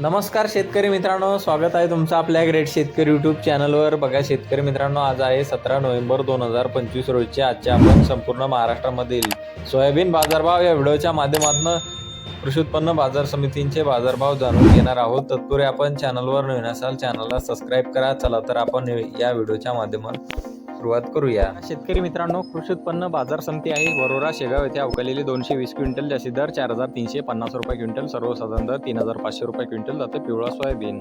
नमस्कार शेतकरी मित्रांनो स्वागत आहे तुमचं आपल्या ग्रेट शेतकरी यूट्यूब चॅनलवर बघा शेतकरी मित्रांनो आज आहे सतरा नोव्हेंबर दोन हजार पंचवीस रोजचे आजचे आपण संपूर्ण महाराष्ट्रामधील सोयाबीन बाजारभाव या व्हिडिओच्या माध्यमातून कृषी उत्पन्न बाजार समितींचे बाजारभाव जाणून घेणार आहोत. तत्पूर्वी आपण चॅनलवर नवीन असाल चॅनलला सबस्क्राईब करा. चला तर आपण या व्हिडिओच्या माध्यमात सुरुवात करूया. शेतकरी मित्रांनो कृषी उत्पन्न बाजार समिती आहे. वरोरा शेगाव येथे अवकालेली दोनशे वीस क्विंटल जास्ती दर चार हजार तीनशे पन्नास रुपये क्विंटल सर्वसाधारण दर तीन हजार पाचशे रुपये क्विंटल जाते पिवळा सोयाबीन.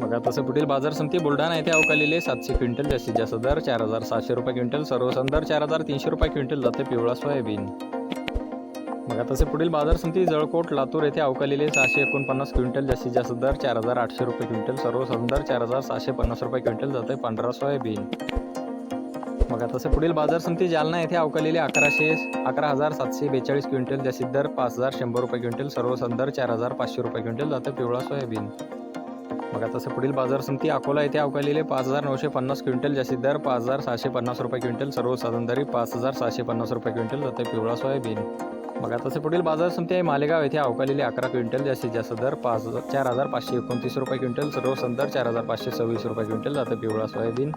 बघा तसं पुढील बाजार समिती बुलढाणा येथे अवकालेले सातशे क्विंटल जास्तीत जास्त दर चार हजार सहाशे रुपये क्विंटल सर्वसाधारण दर चार हजार तीनशे रुपये क्विंटल जाते पिवळा सोयाबीन. मग तसे पुढील बाजार समिती जळकोट लातूर येथे अवकालेले सहाशे एकोणपन्नास क्विंटल जास्तीत जास्त दर चार हजार आठशे रुपये क्विंटल. सर्वसाधारण दर चार हजार सहाशे पन्नास रुपये क्विंटल जाते पांढरा सोयाबीन. मग तसे पुढील बाजार समिती जालना येथे अवकालेले अकराशे अकरा हजार सातशे बेचाळीस क्विंटल जास्तीत दर पाच हजार शंभर रुपये क्विंटल. सर्वसाधारण दर चार हजार पाचशे रुपये क्विंटल जाते पिवळा सोयाबीन. बघा तसं पुढील बाजार समिती अकोला येथे अवकालेले पाच हजार नऊशे पन्नास क्विंटल जास्तीत दर पाच हजार सहाशे पन्नास रुपये क्विंटल. सर्वसाधारण दरी पाच हजार सहाशे पन्नास रुपये क्विंटल जाते पिवळा सोयाबीन. बघा तसे पुढील बाजार समिती आहे मालेगाव येथे अवकालेले अकरा क्विंटल जास्तीत जास्त दर पाच चार हजार पाचशे एकोणतीस रुपये क्विंटल सर्व दर चार हजार पाचशे सव्वीस रुपये क्विंटल जातं पिवळा सोयाबीन.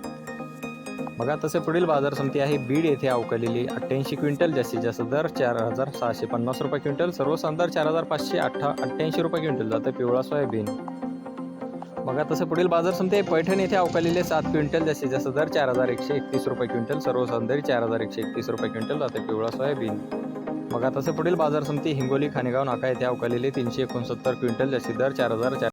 बघा तसे पुढील बाजार समिती आहे बीड येथे अवकालेली अठ्ठ्याऐंशी क्विंटल जास्तीत जास्त दर चार हजार सहाशे पन्नास रुपये क्विंटल सर्व दर चार हजार पाचशे अठ्ठा अठ्ठ्याऐंशी रुपये क्विंटल जातं पिवळा सोयाबीन. बघा तसं पुढील बाजार समिती आहे पैठण येथे अवकालेले सात क्विंटल जास्तीत जास्त दर चार हजार एकशे एकतीस रुपये क्विंटल सर्वसाधारण दर चार हजार एकशे एकतीस रुपये क्विंटल जाते पिवळा सोयाबीन. मग तसे पुढील बाजार समिती हिंगोली खानेगाव नाका येथे अवकालेले तीनशे एकोणसत्तर क्विंटल जास्तीत दर चार हजार चार